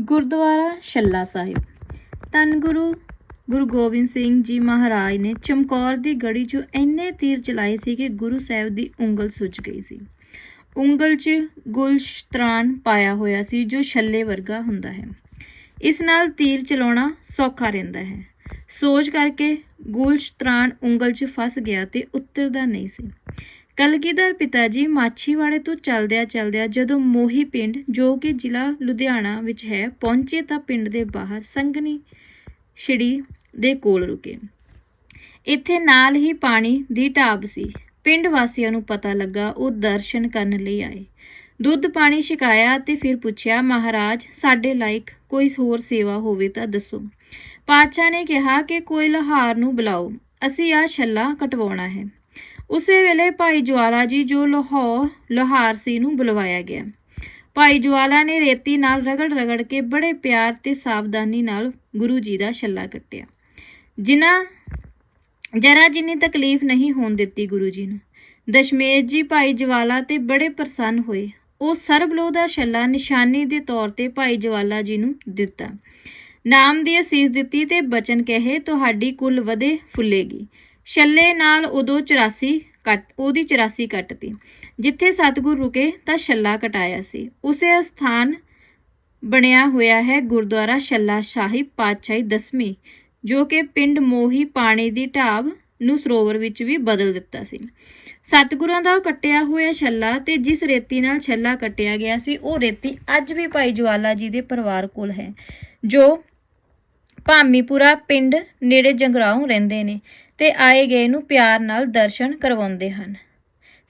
ਗੁਰਦੁਆਰਾ ਛੱਲਾ ਸਾਹਿਬ। ਧੰਨ ਗੁਰੂ ਗੁਰੂ ਗੋਬਿੰਦ ਸਿੰਘ ਜੀ ਮਹਾਰਾਜ ਨੇ ਚਮਕੌਰ ਦੀ ਗੜੀ 'ਚੋਂ ਇੰਨੇ ਤੀਰ ਚਲਾਏ ਸੀ ਕਿ ਗੁਰੂ ਸਾਹਿਬ ਦੀ ਉਂਗਲ ਸੁੱਜ ਗਈ ਸੀ। ਉਂਗਲ 'ਚ ਗੁਲਸ਼ਤਰਾਨ ਪਾਇਆ ਹੋਇਆ ਸੀ ਜੋ ਛੱਲੇ ਵਰਗਾ ਹੁੰਦਾ ਹੈ। ਇਸ ਨਾਲ ਤੀਰ ਚਲਾਉਣਾ ਸੌਖਾ ਰਹਿੰਦਾ ਹੈ। ਸੋਚ ਕਰਕੇ ਗੁਲਸ਼ਤਰਾਨ ਉਂਗਲ 'ਚ ਫਸ ਗਿਆ ਤੇ ਉੱਤਰਦਾ ਨਹੀਂ ਸੀ। ਕਲਗੀਧਰ ਪਿਤਾ ਜੀ ਮਾਛੀਵਾੜੇ ਤੋਂ ਚਲਦਿਆਂ ਚਲਦਿਆਂ ਜਦੋਂ ਮੋਹੀ ਪਿੰਡ, ਜੋ ਕਿ ਜ਼ਿਲ੍ਹਾ ਲੁਧਿਆਣਾ ਵਿੱਚ ਹੈ, ਪਹੁੰਚੇ ਤਾਂ ਪਿੰਡ ਦੇ ਬਾਹਰ ਸੰਗਨੀ ਛਿੜੀ ਦੇ ਕੋਲ ਰੁਕੇ। ਇੱਥੇ ਨਾਲ ਹੀ ਪਾਣੀ ਦੀ ਢਾਬ ਸੀ। ਪਿੰਡ ਵਾਸੀਆਂ ਨੂੰ ਪਤਾ ਲੱਗਾ, ਉਹ ਦਰਸ਼ਨ ਕਰਨ ਲਈ ਆਏ। ਦੁੱਧ ਪਾਣੀ ਛਕਾਇਆ ਤੇ ਫਿਰ ਪੁੱਛਿਆ, ਮਹਾਰਾਜ, ਸਾਡੇ ਲਾਇਕ ਕੋਈ ਹੋਰ ਸੇਵਾ ਹੋਵੇ ਤਾਂ ਦੱਸੋ। ਪਾਤਸ਼ਾਹ ਨੇ ਕਿਹਾ ਕਿ ਕੋਈ ਲੋਹਾਰ ਨੂੰ ਬੁਲਾਓ। ਅਸੀਂ ਆ ਛੱਲਾ ਕਟਵਾਉਣਾ ਹੈ। ਉਸੇ ਵੇਲੇ ਭਾਈ ਜਵਾਲਾ ਜੀ ਜੋ ਲਾਹੌਰ, ਲੋਹਾਰ ਸੀ ਨੂੰ ਬੁਲਵਾਇਆ ਗਿਆ। ਭਾਈ ਜਵਾਲਾ ਨੇ ਰੇਤੀ ਨਾਲ ਰਗੜ ਰਗੜ ਕੇ ਬੜੇ ਪਿਆਰ ਤੇ ਸਾਵਧਾਨੀ ਨਾਲ ਗੁਰੂ ਜੀ ਦਾ ਛੱਲਾ ਕੱਟਿਆ। ਜਿਨ੍ਹਾਂ, ਜਰਾ ਜਿੰਨੀ ਤਕਲੀਫ ਨਹੀਂ ਹੋਣ ਦਿੱਤੀ ਗੁਰੂ ਜੀ ਨੂੰ, ਦਸ਼ਮੇਸ਼ ਜੀ ਭਾਈ ਜਵਾਲਾ ਤੇ ਬੜੇ ਪ੍ਰਸੰਨ ਹੋਏ। ਉਹ ਸਰਬਲੋ ਦਾ ਛੱਲਾ ਨਿਸ਼ਾਨੀ ਦੇ ਤੌਰ ਤੇ ਭਾਈ ਜਵਾਲਾ ਜੀ ਨੂੰ ਦਿੱਤਾ। ਨਾਮ ਦੀ ਅਸੀਸ ਦਿੱਤੀ ਤੇ ਬਚਨ ਕਹੇ, ਤੁਹਾਡੀ ਕੁੱਲ ਵਧੇ ਫੁੱਲੇਗੀ। ਛੱਲੇ ਨਾਲ ਉਦੋਂ 84 ਕੱਟ, ਉਹਦੀ 84 ਕੱਟਤੀ। ਜਿੱਥੇ ਸਤਿਗੁਰ ਰੁਕੇ ਤਾਂ ਛੱਲਾ ਕਟਾਇਆ ਸੀ। ਉਸੇ ਸਥਾਨ ਬਣਿਆ ਹੋਇਆ ਹੈ ਗੁਰਦੁਆਰਾ ਛੱਲਾ ਸਾਹਿਬ ਪਾਤਸ਼ਾਹੀ ਦਸਵੀਂ, ਜੋ ਕਿ ਪਿੰਡ ਮੋਹੀ ਪਾਣੀ ਦੀ ਢਾਬ ਨੂੰ ਸਰੋਵਰ ਵਿੱਚ ਵੀ ਬਦਲ ਦਿੱਤਾ ਸੀ। ਸਤਿਗੁਰਾਂ ਦਾ ਕੱਟਿਆ ਹੋਇਆ ਛੱਲਾ ਤੇ ਜਿਸ ਰੇਤੀ ਨਾਲ ਛੱਲਾ ਕੱਟਿਆ ਗਿਆ ਸੀ, ਉਹ ਰੇਤੀ ਅੱਜ ਵੀ ਭਾਈ ਜਵਾਲਾ ਜੀ ਦੇ ਪਰਿਵਾਰ ਕੋਲ ਹੈ, ਜੋ ਭਾਮੀਪੁਰਾ ਪਿੰਡ ਨੇੜੇ ਜੰਗਰਾਉਂ ਰਹਿੰਦੇ ਨੇ। ਤੇ ਆਏ ਗਏ ਨੂੰ ਪਿਆਰ ਨਾਲ ਦਰਸ਼ਨ ਕਰਵਾਉਂਦੇ ਹਨ।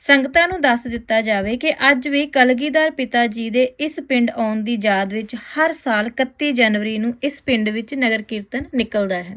ਸੰਗਤਾਂ ਨੂੰ ਦੱਸ ਦਿੱਤਾ ਜਾਵੇ ਕਿ ਅੱਜ ਵੀ ਕਲਗੀਧਰ ਪਿਤਾ ਜੀ ਦੇ ਇਸ ਪਿੰਡ ਆਉਣ ਦੀ ਯਾਦ ਵਿੱਚ ਹਰ ਸਾਲ 31 ਜਨਵਰੀ ਨੂੰ ਇਸ ਪਿੰਡ ਵਿੱਚ ਨਗਰ ਕੀਰਤਨ ਨਿਕਲਦਾ ਹੈ।